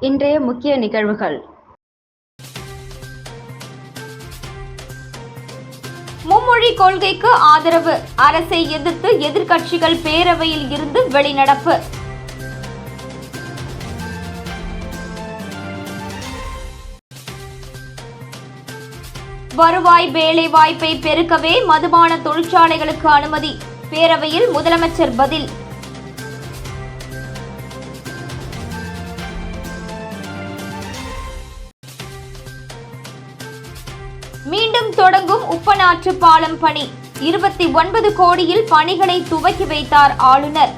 இன்றைய முக்கிய நிகழ்வுகள். மும்மொழி கொள்கைக்கு ஆதரவு. அரசை எதிர்த்து எதிர்க்கட்சிகள் பேரவையில் இருந்து வெளிநடப்பு. வருவாய் வேலை வாய்ப்பை பெருக்கவே மதுபான தொழிற்சாலைகளுக்கு அனுமதி. பேரவையில் முதலமைச்சர் பதில். தொடங்கும் பாலம் பணி. இருபத்தி ஒன்பது கோடியில் பணிகளை துவக்கி வைத்தார் ஆளுநர்.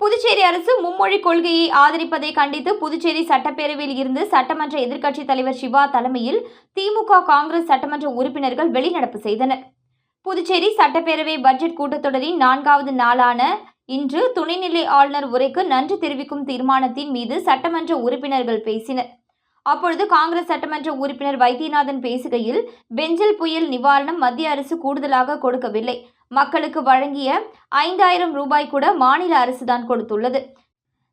புதுச்சேரி அரசு மும்மொழி கொள்கையை ஆதரிப்பதை கண்டித்து புதுச்சேரி சட்டப்பேரவையில் இருந்து சட்டமன்ற எதிர்க்கட்சித் தலைவர் சிவா தலைமையில் திமுக காங்கிரஸ் சட்டமன்ற உறுப்பினர்கள் வெளிநடப்பு செய்தனர். புதுச்சேரி சட்டப்பேரவை பட்ஜெட் கூட்டத்தொடரின் நான்காவது நாளான இன்று துணைநிலை ஆளுநர் உரைக்கு நன்றி தெரிவிக்கும் தீர்மானத்தின் மீது சட்டமன்ற உறுப்பினர்கள் பேசினர். அப்பொழுது காங்கிரஸ் சட்டமன்ற உறுப்பினர் வைத்தியநாதன் பேசுகையில் பெஞ்சல் புயல் நிவாரணம் மத்திய அரசு கூடுதலாக கொடுக்கவில்லை. மக்களுக்கு வழங்கிய ஐந்தாயிரம் ரூபாய் கூட மாநில அரசுதான் கொடுத்துள்ளது.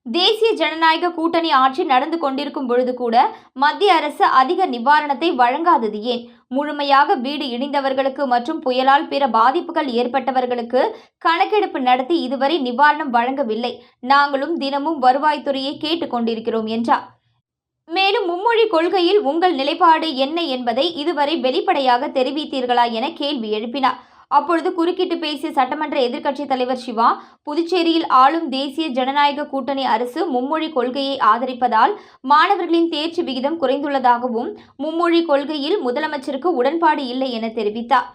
தேசிய ஜனநாயக கூட்டணி ஆட்சி நடந்து கொண்டிருக்கும் பொழுது கூட மத்திய அரசு அதிக நிவாரணத்தை வழங்காதது ஏன்? முழுமையாக வீடு இடிந்தவர்களுக்கு மற்றும் புயலால் பிற பாதிப்புகள் ஏற்பட்டவர்களுக்கு கணக்கெடுப்பு நடத்தி இதுவரை நிவாரணம் வழங்கவில்லை. நாங்களும் தினமும் வருவாய்த்துறையை கேட்டுக்கொண்டிருக்கிறோம் என்றார். மேலும் மும்மொழி கொள்கையில் உங்கள் நிலைப்பாடு என்ன என்பதை இதுவரை வெளிப்படையாக தெரிவித்தீர்களா என கேள்வி எழுப்பினார். அப்பொழுது குறுக்கிட்டு பேசிய சட்டமன்ற எதிர்க்கட்சித் தலைவர் சிவா புதுச்சேரியில் ஆளும் தேசிய ஜனநாயக கூட்டணி அரசு மும்மொழி கொள்கையை ஆதரிப்பதால் மாணவர்களின் தேர்ச்சி விகிதம் குறைந்துள்ளதாகவும் மும்மொழி கொள்கையில் முதலமைச்சருக்கு உடன்பாடு இல்லை என தெரிவித்தார்.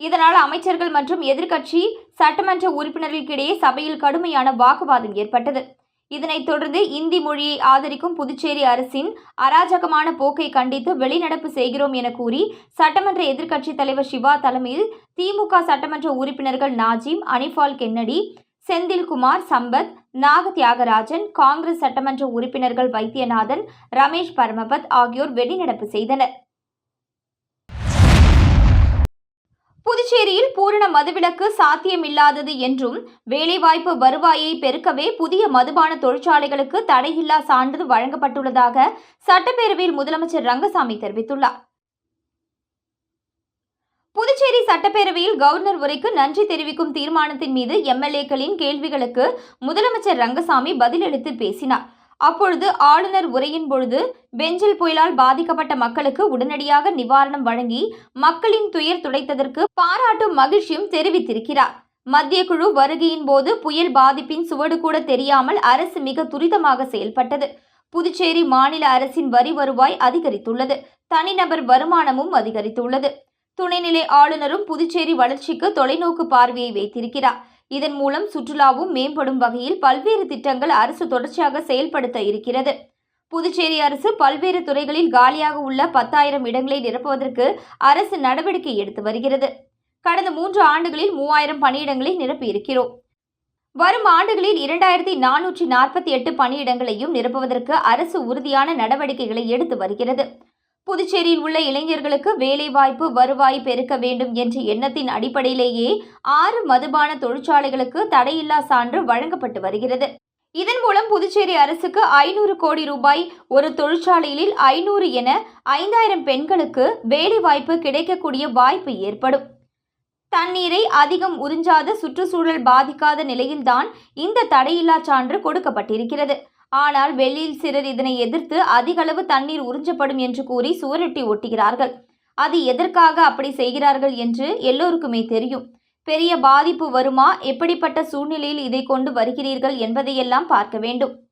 இதனால் அமைச்சர்கள் மற்றும் எதிர்க்கட்சி சட்டமன்ற உறுப்பினர்களுக்கிடையே சபையில் கடுமையான வாக்குவாதம் ஏற்பட்டது. இதனைத் தொடர்ந்து இந்தி மொழியை ஆதரிக்கும் புதுச்சேரி அரசின் அராஜகமான போக்கை கண்டித்து வெளிநடப்பு செய்கிறோம் என கூறி சட்டமன்ற எதிர்க்கட்சித் தலைவர் சிவா தலைமையில் திமுக சட்டமன்ற உறுப்பினர்கள் நாஜிம் அனிஃபால் கென்னடி செந்தில்குமார் சம்பத் நாக தியாகராஜன் காங்கிரஸ் சட்டமன்ற உறுப்பினர்கள் வைத்தியநாதன் ரமேஷ் பரமபத் ஆகியோர் வெளிநடப்பு செய்தனர். புதுச்சேரியில் பூரண மதுவிலக்கு சாத்தியமில்லாதது என்றும் வேலைவாய்ப்பு வருவாயை பெருக்கவே புதிய மதுபான தொழிற்சாலைகளுக்கு தடையில்லா சான்று வழங்கப்பட்டுள்ளதாக சட்டப்பேரவையில் முதலமைச்சர் ரங்கசாமி தெரிவித்துள்ளார். புதுச்சேரி சட்டப்பேரவையில் கவர்னர் உரைக்கு நன்றி தெரிவிக்கும் தீர்மானத்தின் மீது எம்எல்ஏக்களின் கேள்விகளுக்கு முதலமைச்சர் ரங்கசாமி பதிலளித்து பேசினார். அப்பொழுது ஆளுநர் உரையின் பொழுது பெஞ்சில் புயலால் பாதிக்கப்பட்ட மக்களுக்கு உடனடியாக நிவாரணம் வழங்கி மக்களின் துயர் துடைத்ததற்கு பாராட்டும் மகிழ்ச்சியும் தெரிவித்திருக்கிறார். மத்திய குழு வருகையின் போது புயல் பாதிப்பின் சுவடு கூட தெரியாமல் அரசு மிக துரிதமாக செயல்பட்டது. புதுச்சேரி மாநில அரசின் வரி வருவாய் அதிகரித்துள்ளது. தனிநபர் வருமானமும் அதிகரித்துள்ளது. துணைநிலை ஆளுநரும் புதுச்சேரி வளர்ச்சிக்கு தொலைநோக்கு பார்வையை வைத்திருக்கிறார். இதன் மூலம் சுற்றுலாவும் மேம்படும் வகையில் பல்வேறு திட்டங்கள் அரசு தொடர்ச்சியாக செயல்படுத்த இருக்கிறது. புதுச்சேரி அரசு பல்வேறு துறைகளில் காலியாக உள்ள பத்தாயிரம் இடங்களை நிரப்புவதற்கு அரசு நடவடிக்கை எடுத்து வருகிறது. கடந்த மூன்று ஆண்டுகளில் மூவாயிரம் பணியிடங்களை நிரப்பியிருக்கிறோம். வரும் ஆண்டுகளில் இரண்டாயிரத்தி நானூற்றி நாற்பத்தி எட்டு பணியிடங்களையும் நிரப்புவதற்கு அரசு உறுதியான நடவடிக்கைகளை எடுத்து வருகிறது. புதுச்சேரியில் உள்ள இளைஞர்களுக்கு வேலைவாய்ப்பு வருவாய் பெருக்க வேண்டும் என்ற எண்ணத்தின் அடிப்படையிலேயே ஆறு மதுபான தொழிற்சாலைகளுக்கு தடையில்லா சான்று வழங்கப்பட்டு வருகிறது. இதன் மூலம் புதுச்சேரி அரசுக்கு ஐநூறு கோடி ரூபாய் ஒரு தொழிற்சாலையில் ஐநூறு என ஐந்தாயிரம் பெண்களுக்கு வேலைவாய்ப்பு கிடைக்கக்கூடிய வாய்ப்பு ஏற்படும். தண்ணீரை அதிகம் உறிஞ்சாத சுற்றுச்சூழல் பாதிக்காத நிலையில்தான் இந்த தடையில்லா சான்று கொடுக்கப்பட்டிருக்கிறது. ஆனால் வெளியில் சிலர் இதனை எதிர்த்து அதிகளவு தண்ணீர் உறிஞ்சப்படும் என்று கூறி சுவரொட்டி ஒட்டுகிறார்கள். அது எதற்காக அப்படி செய்கிறார்கள் என்று எல்லோருக்குமே தெரியும். பெரிய பாதிப்பு வருமா? எப்படிப்பட்ட சூழ்நிலையில் இதை கொண்டு வருகிறீர்கள் என்பதையெல்லாம் பார்க்க வேண்டும்.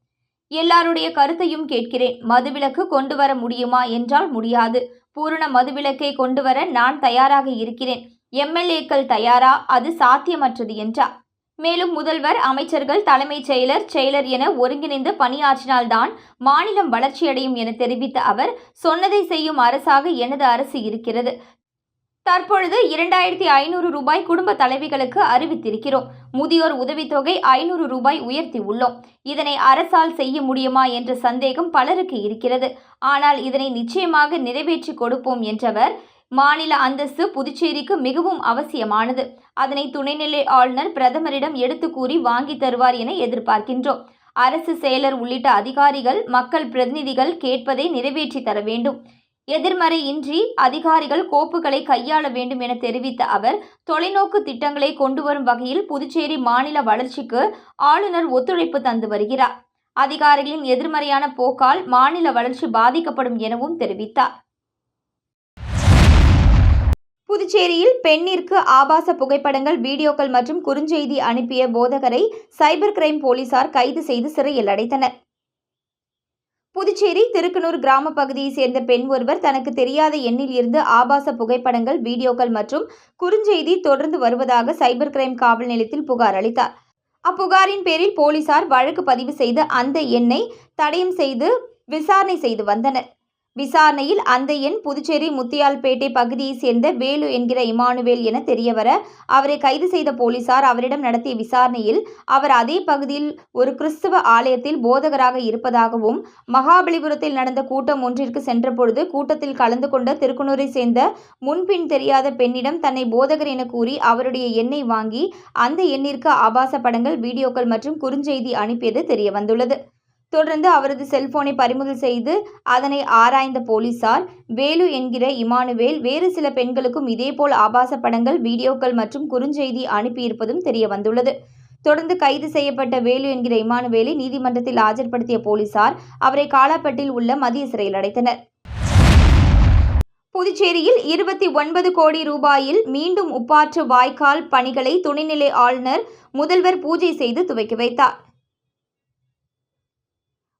எல்லாருடைய கருத்தையும் கேட்கிறேன். மதுவிலக்கு கொண்டு வர முடியுமா என்றால் முடியாது. பூரண மதுவிலக்கை கொண்டு வர நான் தயாராக இருக்கிறேன். எம்எல்ஏக்கள் தயாரா? அது சாத்தியமற்றது என்றார் மேலும் முதல்வர் அமைச்சர்கள் தலைமைச் செயலர் செயலர் என ஒருங்கிணைந்து பணியாற்றினால்தான் மாநிலம் வளர்ச்சியடையும் என தெரிவித்த அவர் சொன்னதை செய்யும் அரசாக எனது அரசு இருக்கிறது. தற்பொழுது இரண்டாயிரத்தி ஐநூறு ரூபாய் குடும்ப தலைவிகளுக்கு அறிவித்திருக்கிறோம். முதியோர் உதவித்தொகை ஐநூறு ரூபாய் உயர்த்தி உள்ளோம். இதனை அரசால் செய்ய முடியுமா என்ற சந்தேகம் பலருக்கு இருக்கிறது. ஆனால் இதனை நிச்சயமாக நிறைவேற்றி கொடுப்போம் என்றவர் மாநில அந்தஸ்து புதுச்சேரிக்கு மிகவும் அவசியமானது. அதனை துணைநிலை ஆளுநர் பிரதமரிடம் எடுத்து கூறி வாங்கி தருவார் என எதிர்பார்க்கின்றோம். அரசு செயலர் உள்ளிட்ட அதிகாரிகள் மக்கள் பிரதிநிதிகள் கேட்பதை நிறைவேற்றி தர வேண்டும். எதிர்மறை இன்றி அதிகாரிகள் கோப்புகளை கையாள வேண்டும் என தெரிவித்த அவர் தொலைநோக்கு திட்டங்களை கொண்டு வரும் வகையில் புதுச்சேரி மாநில வளர்ச்சிக்கு ஆளுநர் ஒத்துழைப்பு தந்து வருகிறார். அதிகாரிகளின் எதிர்மறையான போக்கால் மாநில வளர்ச்சி பாதிக்கப்படும் எனவும் தெரிவித்தார். புதுச்சேரியில் பெண்ணிற்கு ஆபாச புகைப்படங்கள் வீடியோக்கள் மற்றும் குறுஞ்செய்தி அனுப்பிய போதகரை சைபர் கிரைம் போலீசார் கைது செய்து சிறையில் அடைத்தனர். புதுச்சேரி திருக்கனூர் கிராம பகுதியைச் சேர்ந்த பெண் ஒருவர் தனக்கு தெரியாத எண்ணில் இருந்து ஆபாச புகைப்படங்கள் வீடியோக்கள் மற்றும் குறுஞ்செய்தி தொடர்ந்து வருவதாக சைபர் கிரைம் காவல் நிலையத்தில் புகார் அளித்தார். அப்புகாரின் பேரில் போலீசார் வழக்கு பதிவு செய்து அந்த எண்ணை தடயம் செய்து விசாரணை செய்து வந்தனர். விசாரணையில் அந்த எண் புதுச்சேரி முத்தியால்பேட்டை பகுதியைச் சேர்ந்த வேலு என்கிற இமானுவேல் என தெரியவர அவரை கைது செய்த போலீசார் அவரிடம் நடத்திய விசாரணையில் அவர் அதே பகுதியில் ஒரு கிறிஸ்தவ ஆலயத்தில் போதகராக இருப்பதாகவும் மகாபலிபுரத்தில் நடந்த கூட்டம் ஒன்றிற்கு சென்றபொழுது கூட்டத்தில் கலந்து கொண்ட திருக்குனூரை சேர்ந்த முன்பின் தெரியாத பெண்ணிடம் தன்னை போதகர் என கூறி அவருடைய எண்ணை வாங்கி அந்த எண்ணிற்கு ஆபாச படங்கள் வீடியோக்கள் மற்றும் குறுஞ்செய்தி அனுப்பியது தெரியவந்துள்ளது. தொடர்ந்து அவரது செல்போனை பறிமுதல் செய்து அதனை ஆராய்ந்த போலீசார் வேலு என்கிற இமானுவேல் வேறு சில பெண்களுக்கும் இதேபோல் ஆபாச படங்கள் வீடியோக்கள் மற்றும் குறுஞ்செய்தி அனுப்பியிருப்பதும் தெரிய வந்துள்ளது. தொடர்ந்து கைது செய்யப்பட்ட வேலு என்கிற இமானுவேலை நீதிமன்றத்தில் ஆஜர்படுத்திய போலீசார் அவரை காலாப்பட்டில் உள்ள மதிய சிறையில் அடைத்தனர். புதுச்சேரியில் இருபத்தி ஒன்பது கோடி ரூபாயில் மீண்டும் உப்பாற்று வாய்க்கால் பணிகளை துணைநிலை ஆளுநர் முதல்வர் பூஜை செய்து துவக்கி வைத்தார்.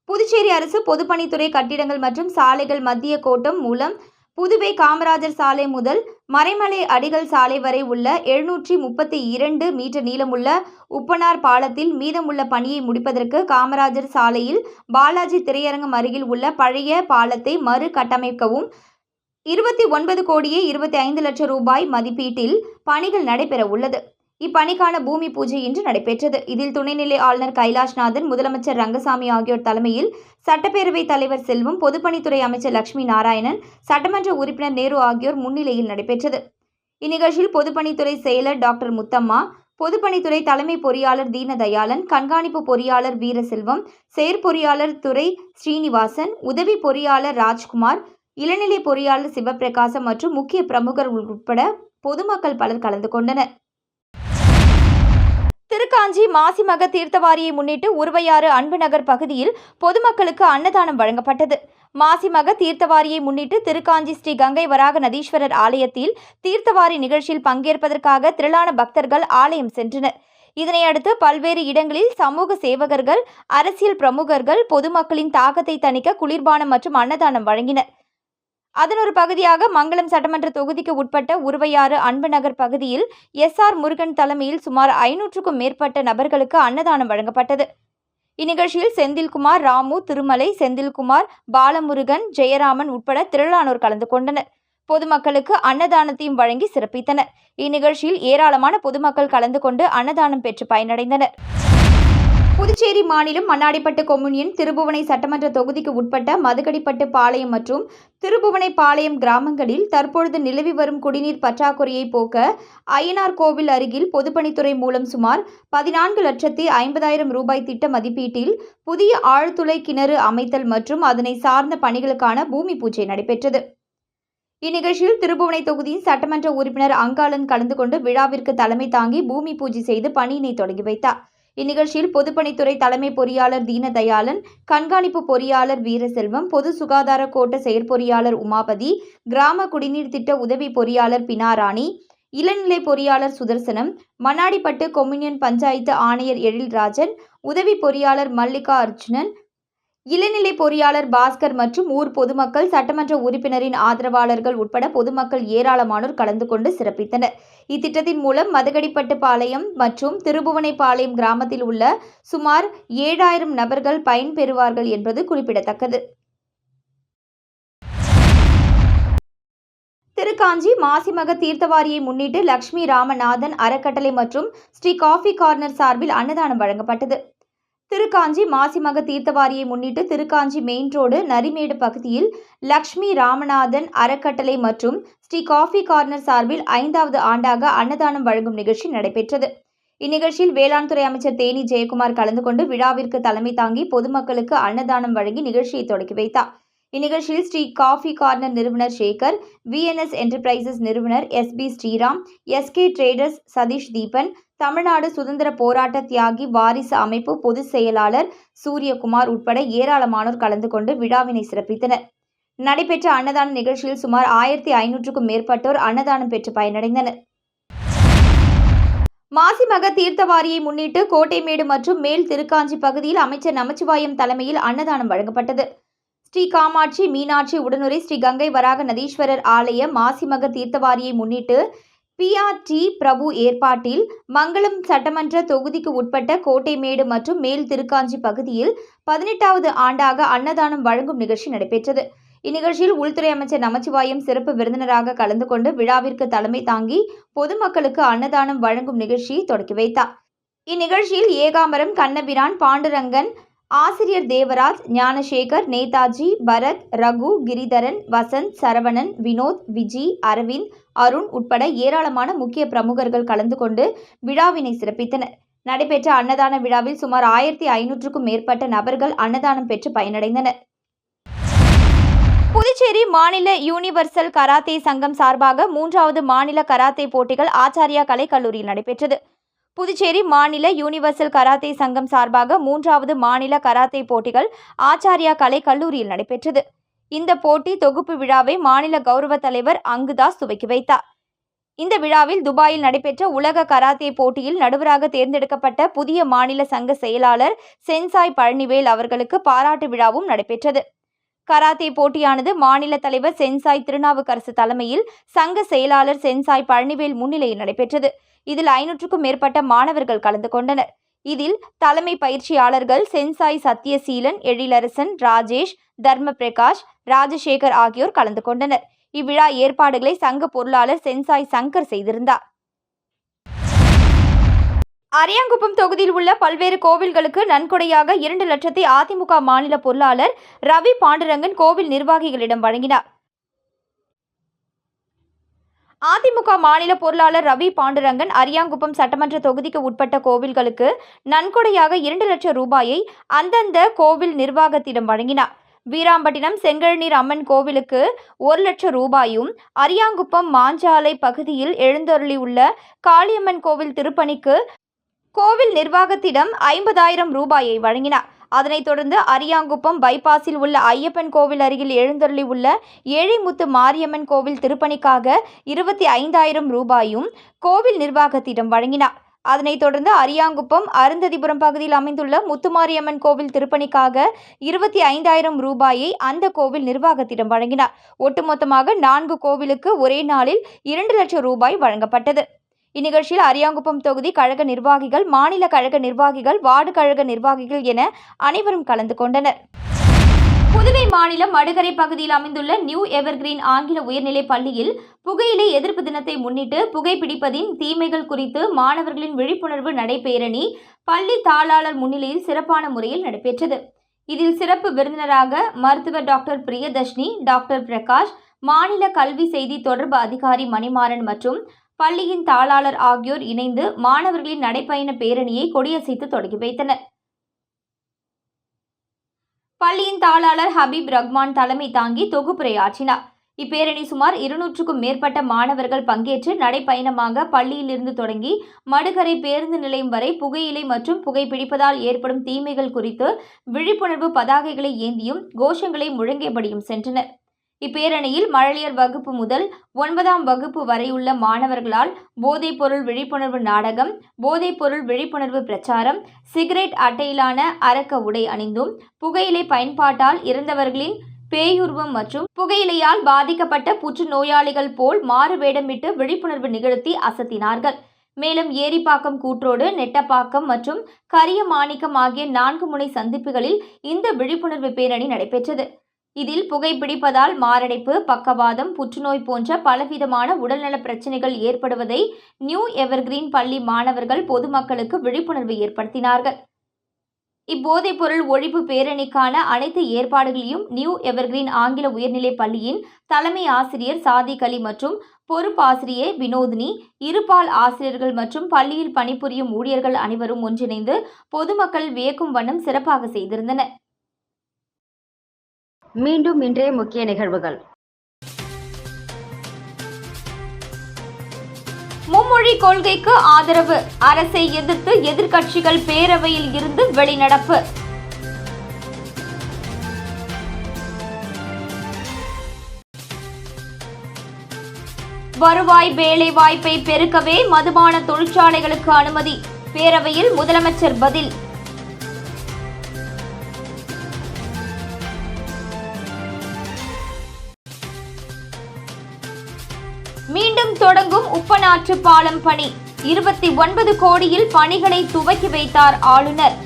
புதுச்சேரி அரசு பொதுப்பணித்துறை கட்டிடங்கள் மற்றும் சாலைகள் மத்திய கோட்டம் மூலம் புதுவை காமராஜர் சாலை முதல் மறைமலை அடிகள் சாலை வரை உள்ள எழுநூற்றி முப்பத்தி இரண்டு மீட்டர் நீளமுள்ள உப்பனார் பாலத்தில் மீதமுள்ள பணியை முடிப்பதற்கு காமராஜர் சாலையில் பாலாஜி திரையரங்கம் அருகில் உள்ள பழைய பாலத்தை மறு கட்டமைக்கவும் இருபத்தி ஒன்பது கோடியே இருபத்தி ஐந்து லட்சம் ரூபாய் மதிப்பீட்டில் பணிகள் நடைபெற உள்ளது இப்பணிக்கான பூமி பூஜை இன்று நடைபெற்றது. இதில் துணைநிலை ஆளுநர் கைலாஷ்நாதன் முதலமைச்சர் ரங்கசாமி ஆகியோர் தலைமையில் சட்டப்பேரவைத் தலைவர் செல்வம் பொதுப்பணித்துறை அமைச்சர் லட்சுமி நாராயணன் சட்டமன்ற உறுப்பினர் நேரு ஆகியோர் முன்னிலையில் நடைபெற்றது. இந்நிகழ்ச்சியில் பொதுப்பணித்துறை செயலர் டாக்டர் முத்தம்மா பொதுப்பணித்துறை தலைமை பொறியாளர் தீனதயாளன் கண்காணிப்பு பொறியாளர் வீரசெல்வம் செயற்பொறியாளர் துறை ஸ்ரீனிவாசன் உதவி பொறியாளர் ராஜ்குமார் இளநிலை பொறியாளர் சிவபிரகாசம் மற்றும் முக்கிய பிரமுகர் உட்பட பொதுமக்கள் பலர் கலந்து கொண்டனர். திருக்காஞ்சி மாசிமக தீர்த்தவாரியை முன்னிட்டு உருவையாறு அன்பு நகர் பகுதியில் பொதுமக்களுக்கு அன்னதானம் வழங்கப்பட்டது. மாசிமக தீர்த்தவாரியை முன்னிட்டு திருக்காஞ்சி ஸ்ரீ கங்கை வராக நதீஸ்வரர் ஆலயத்தில் தீர்த்தவாரி நிகழ்ச்சியில் பங்கேற்பதற்காக திரளான பக்தர்கள் ஆலயம் சென்றனர். இதனையடுத்து பல்வேறு இடங்களில் சமூக சேவகர்கள் அரசியல் பிரமுகர்கள் பொதுமக்களின் தாகத்தை தணிக்க குளிர்பானம் மற்றும் அன்னதானம் வழங்கினர். அதன் ஒரு பகுதியாக மங்களம் சட்டமன்ற தொகுதிக்கு உட்பட்ட உருவையாறு அன்புநகர் பகுதியில் எஸ் ஆர் முருகன் தலைமையில் சுமார் ஐநூற்றுக்கும் மேற்பட்ட நபர்களுக்கு அன்னதானம் வழங்கப்பட்டது. இந்நிகழ்ச்சியில் செந்தில்குமார் ராமு திருமலை செந்தில்குமார் பாலமுருகன் ஜெயராமன் உட்பட திரளானோர் கலந்து கொண்டனர். பொதுமக்களுக்கு அன்னதானத்தையும் வழங்கி சிறப்பித்தனர். இந்நிகழ்ச்சியில் ஏராளமான பொதுமக்கள் கலந்து கொண்டு அன்னதானம் பெற்று பயனடைந்தனர். புதுச்சேரி மாநிலம் மண்ணாடிப்பட்டு கொம்யூனியன் திருபுவனை சட்டமன்ற தொகுதிக்கு உட்பட்ட மதுகடிப்பட்டு பாளையம் மற்றும் திருபுவனை பாளையம் கிராமங்களில் தற்பொழுது நிலவி வரும் குடிநீர் பற்றாக்குறையை போக்க அய்யனார் கோவில் அருகில் பொதுப்பணித்துறை மூலம் சுமார் பதினான்கு லட்சத்தி ஐம்பதாயிரம் ரூபாய் திட்ட மதிப்பீட்டில் புதிய ஆழ்துளை கிணறு அமைத்தல் மற்றும் அதனை சார்ந்த பணிகளுக்கான பூமி பூஜை நடைபெற்றது. இந்நிகழ்ச்சியில் திருபுவனை தொகுதியின் சட்டமன்ற உறுப்பினர் அங்காளன் கலந்து கொண்டு விழாவிற்கு தலைமை தாங்கி பூமி பூஜை செய்து பணியினை தொடங்கி வைத்தார். இந்நிகழ்ச்சியில் பொதுப்பணித்துறை தலைமை பொறியாளர் தீனதயாளன் கண்காணிப்பு பொறியாளர் வீரசெல்வம் பொது சுகாதார கோட்ட செயற்பொறியாளர் உமாபதி கிராம குடிநீர் திட்ட உதவி பொறியாளர் பினாராணி இளநிலை பொறியாளர் சுதர்சனம் மண்ணாடிப்பட்டு கொம்யூனியன் பஞ்சாயத்து ஆணையர் எழில்ராஜன் உதவி பொறியாளர் மல்லிகா அர்ச்சுனன் இளநிலை பொறியாளர் பாஸ்கர் மற்றும் ஊர் பொதுமக்கள் சட்டமன்ற உறுப்பினரின் ஆதரவாளர்கள் உட்பட பொதுமக்கள் ஏராளமானோர் கலந்து கொண்டு சிறப்பித்தனர். இத்திட்டத்தின் மூலம் மதகடிப்பட்டு பாளையம் மற்றும் திருபுவனைப்பாளையம் கிராமத்தில் உள்ள சுமார் ஏழாயிரம் நபர்கள் பயன்பெறுவார்கள் என்பது குறிப்பிடத்தக்கது. திருக்காஞ்சி மாசிமக தீர்த்தவாரியை முன்னிட்டு லக்ஷ்மி ராமநாதன் அறக்கட்டளை மற்றும் ஸ்ரீ காஃபி கார்னர் சார்பில் அன்னதானம் வழங்கப்பட்டது. திருக்காஞ்சி மாசிமக தீர்த்தவாரியை முன்னிட்டு திருக்காஞ்சி மெயின் ரோடு நரிமேடு பகுதியில் லக்ஷ்மி ராமநாதன் அறக்கட்டளை மற்றும் ஸ்ரீ காஃபி கார்னர் சார்பில் ஐந்தாவது ஆண்டாக அன்னதானம் வழங்கும் நிகழ்ச்சி நடைபெற்றது. இந்நிகழ்ச்சியில் வேளாண் துறை அமைச்சர் தேனி ஜெயக்குமார் கலந்து கொண்டு விழாவிற்கு தலைமை தாங்கி பொதுமக்களுக்கு அன்னதானம் வழங்கி நிகழ்ச்சியை தொடங்கி வைத்தார். இந்நிகழ்ச்சியில் ஸ்ரீ காஃபி கார்னர் நிறுவனர் சேகர் விஎன்எஸ் என்டர்பிரைசஸ் நிறுவனர் S P Sriram SK traders Sathish Deepan Tamil Nadu சுதந்திர போராட்ட தியாகி வாரிசு அமைப்பு பொதுச் செயலாளர் சூரியகுமார் உட்பட ஏராளமானோர் கலந்து கொண்டு விழாவினை சிறப்பித்தனர். நடைபெற்ற அன்னதான நிகழ்ச்சியில் சுமார் ஆயிரத்தி ஐநூற்றுக்கும் மேற்பட்டோர் அன்னதானம் பெற்று பயனடைந்தனர். மாசிமக தீர்த்தவாரியை முன்னிட்டு கோட்டைமேடு மற்றும் மேல் திருக்காஞ்சி பகுதியில் அமைச்சர் நமச்சிவாயம் தலைமையில் அன்னதானம் வழங்கப்பட்டது. ஸ்ரீ காமாட்சி மீனாட்சி உடனுரை ஸ்ரீ கங்கை வராக நதீஸ்வரர் ஆலய மாசிமக தீர்த்தவாரியை முன்னிட்டு பிஆர்டி பிரபு ஏற்பாட்டில் மங்களம் சட்டமன்ற தொகுதிக்கு உட்பட்ட கோட்டைமேடு மற்றும் மேல் திருக்காஞ்சி பகுதியில் பதினெட்டாவது ஆண்டாக அன்னதானம் வழங்கும் நிகழ்ச்சி நடைபெற்றது. இந்நிகழ்ச்சியில் உள்துறை அமைச்சர் நமச்சிவாயம் சிறப்பு விருந்தினராக கலந்து கொண்டு விழாவிற்கு தலைமை தாங்கி பொதுமக்களுக்கு அன்னதானம் வழங்கும் நிகழ்ச்சியை தொடக்கி வைத்தார். இந்நிகழ்ச்சியில் ஏகாம்பரம் கண்ணபிரான் பாண்டுரங்கன் ஆசிரியர் தேவராஜ் ஞானசேகர் நேதாஜி பரத் ரகு கிரிதரன் வசந்த் சரவணன் வினோத் விஜி அரவிந்த் அருண் உட்பட ஏராளமான முக்கிய பிரமுகர்கள் கலந்து கொண்டு விழாவினை சிறப்பித்தனர். நடைபெற்ற அன்னதான விழாவில் சுமார் ஆயிரத்தி ஐநூற்றுக்கும் மேற்பட்ட நபர்கள் அன்னதானம் பெற்று பயனடைந்தனர். புதுச்சேரி மாநில யூனிவர்சல் கராத்தே சங்கம் சார்பாக மூன்றாவது மாநில கராத்தே போட்டிகள் ஆச்சாரியா கலைக்கல்லூரியில் நடைபெற்றது. புதுச்சேரி மாநில யூனிவர்சல் கராத்தே சங்கம் சார்பாக மூன்றாவது மாநில கராத்தே போட்டிகள் ஆச்சாரியா கலை கல்லூரியில் நடைபெற்றது. இந்த போட்டி தொகுப்பு விழாவை மாநில கௌரவ தலைவர் அங்குதாஸ் துவக்கி வைத்தார். இந்த விழாவில் துபாயில் நடைபெற்ற உலக கராத்தே போட்டியில் நடுவராக தேர்ந்தெடுக்கப்பட்ட புதிய மாநில சங்க செயலாளர் சென்சாய் பழனிவேல் அவர்களுக்கு பாராட்டு விழாவும் நடைபெற்றது. கராத்தே போட்டியானது மாநில தலைவர் சென்சாய் திருநாவுக்கரசு தலைமையில் சங்க செயலாளர் சென்சாய் பழனிவேல் முன்னிலையில் நடைபெற்றது. இதில் ஐநூற்றுக்கும் மேற்பட்ட மாணவர்கள் கலந்து கொண்டனர். இதில் தலைமை பயிற்சியாளர்கள் சென்சாய் சத்யசீலன் எழிலரசன் ராஜேஷ் தர்ம பிரகாஷ் ராஜசேகர் ஆகியோர் கலந்து கொண்டனர். இவ்விழா ஏற்பாடுகளை சங்க பொருளாளர் சென்சாய் சங்கர் செய்திருந்தார். அரியாங்குப்பம் தொகுதியில் உள்ள பல்வேறு கோவில்களுக்கு நன்கொடையாக இரண்டு லட்சத்தை அதிமுக மாநில பொருளாளர் ரவி பாண்டுரங்கன் கோவில் நிர்வாகிகளிடம் வழங்கினார். அதிமுக மாநில பொருளாளர் ரவி பாண்டுரங்கன் அரியாங்குப்பம் சட்டமன்ற தொகுதிக்கு உட்பட்ட கோவில்களுக்கு நன்கொடையாக இரண்டு லட்சம் ரூபாயை அந்தந்த கோவில் நிர்வாகத்திடம் வழங்கினார். வீராம்பட்டினம் செங்கழநீர் அம்மன் கோவிலுக்கு ஒரு லட்சம் ரூபாயும் அரியாங்குப்பம் மாஞ்சாலை பகுதியில் எழுந்தருளியுள்ள காளியம்மன் கோவில் திருப்பணிக்கு கோவில் நிர்வாகத்திடம் ஐம்பதாயிரம் ரூபாயை வழங்கினார். அதனைத் தொடர்ந்து அரியாங்குப்பம் பைபாஸில் உள்ள ஐயப்பன் கோவில் அருகில் எழுந்தருளி உள்ள ஏழைமுத்து மாரியம்மன் கோவில் திருப்பணிக்காக இருபத்தி ஐந்தாயிரம் ரூபாயும் கோவில் நிர்வாகத்திடம் வழங்கினார். அதனைத் தொடர்ந்து அரியாங்குப்பம் அருந்ததிபுரம் பகுதியில் அமைந்துள்ள முத்துமாரியம்மன் கோவில் திருப்பணிக்காக இருபத்தி ஐந்தாயிரம் ரூபாயை அந்த கோவில் நிர்வாகத்திடம் வழங்கினார். ஒட்டுமொத்தமாக நான்கு கோவிலுக்கு ஒரே நாளில் இரண்டு லட்சம் ரூபாய் வழங்கப்பட்டது. இந்நிகழ்ச்சியில் அரியாங்குப்பம் தொகுதி கழக நிர்வாகிகள் மாநில கழக நிர்வாகிகள் வார்டு கழக நிர்வாகிகள் என அனைவரும் கலந்து கொண்டனர். புதுவை மாநிலம் மடுகரை பகுதியில் அமைந்துள்ள நியூ எவர்கிரீன் ஆங்கில உயர்நிலைப் பள்ளியில் புகையிலை எதிர்ப்பு தினத்தை முன்னிட்டு புகைப்பிடிப்பதின் தீமைகள் குறித்து மாணவர்களின் விழிப்புணர்வு நடைபேரணி பள்ளி தாளாளர் முன்னிலையில் சிறப்பான முறையில் நடைபெற்றது. இதில் சிறப்பு விருந்தினராக மருத்துவர் டாக்டர் பிரியதர்ஷினி டாக்டர் பிரகாஷ் மாநில கல்வி செய்தி தொடர்பு அதிகாரி மணிமாறன் மற்றும் பள்ளியின் தாளாளர் ஆகியோர் இணைந்து மாணவர்களின் நடைப்பயண பேரணியை கொடியசைத்து தொடங்கி வைத்தனர். பள்ளியின் தாளாளர் ஹபீப் ரஹ்மான் தலைமை தாங்கி தொகுப்புரையாற்றினார். இப்பேரணி சுமார் இருநூற்றுக்கும் மேற்பட்ட மாணவர்கள் பங்கேற்று நடைப்பயணமாக பள்ளியிலிருந்து தொடங்கி மடுகரை பேருந்து நிலையம் வரை புகையிலை மற்றும் புகைப்பிடிப்பதால் ஏற்படும் தீமைகள் குறித்து விழிப்புணர்வு பதாகைகளை ஏந்தியும் கோஷங்களை முழங்கியபடியும் சென்றனர். இப்பேரணியில் மழலியர் வகுப்பு முதல் ஒன்பதாம் வகுப்பு வரையுள்ள மாணவர்களால் போதைப்பொருள் விழிப்புணர்வு நாடகம் போதைப்பொருள் விழிப்புணர்வு பிரச்சாரம் சிகரெட் அட்டையிலான அரக்க உடை அணிந்தும் புகையிலை பயன்பாட்டால் இறந்தவர்களின் பேயுருவம் மற்றும் புகையிலையால் பாதிக்கப்பட்ட புற்றுநோயாளிகள் போல் மாறு வேடமிட்டு விழிப்புணர்வு நிகழ்த்தி அசத்தினார்கள். மேலும் ஏரிப்பாக்கம் கூற்றோடு நெட்டப்பாக்கம் மற்றும் கரிய மாணிக்கம் ஆகிய நான்கு முனை சந்திப்புகளில் இந்த விழிப்புணர்வு பேரணி நடைபெற்றது. இதில் புகைப்பிடிப்பதால் மாரடைப்பு பக்கவாதம் புற்றுநோய் போன்ற பலவிதமான உடல்நல பிரச்சனைகள் ஏற்படுவதை நியூ எவர்கிரீன் பள்ளி மாணவர்கள் பொதுமக்களுக்கு விழிப்புணர்வு ஏற்படுத்தினார்கள். இப்போதைப் பொருள் ஒழிப்பு பேரணிக்கான அனைத்து ஏற்பாடுகளையும் நியூ எவர்கிரீன் ஆங்கில உயர்நிலைப் பள்ளியின் தலைமை ஆசிரியர் சாதிக் அலி மற்றும் பொறுப்பாசிரியை வினோதினி இருபால் ஆசிரியர்கள் மற்றும் பள்ளியில் பணிபுரியும் ஊழியர்கள் அனைவரும் ஒன்றிணைந்து பொதுமக்கள் வியக்கும் வண்ணம் சிறப்பாக செய்திருந்தனர். மீண்டும் இன்றைய முக்கிய நிகழ்வுகள். மும்மொழி கொள்கைக்கு ஆதரவு. அரசை எதிர்த்து எதிர்க்கட்சிகள் பேரவையில் இருந்து வெளிநடப்பு. வருவாய் வேலை வாய்ப்பை பெருக்கவே மதுபான தொழிற்சாலைகளுக்கு அனுமதி. பேரவையில் முதலமைச்சர் பதில். தொடங்கும் பாலம் பணி. இருபத்தி ஒன்பது கோடியில் பணிகளை துவக்கி வைத்தார் ஆளுநர்.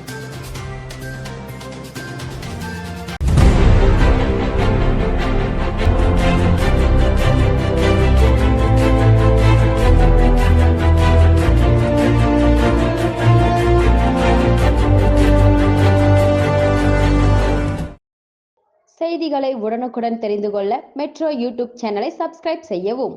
செய்திகளை உடனுக்குடன் தெரிந்து கொள்ள மெட்ரோ யூடியூப் சேனலை சப்ஸ்கிரைப் செய்யவும்.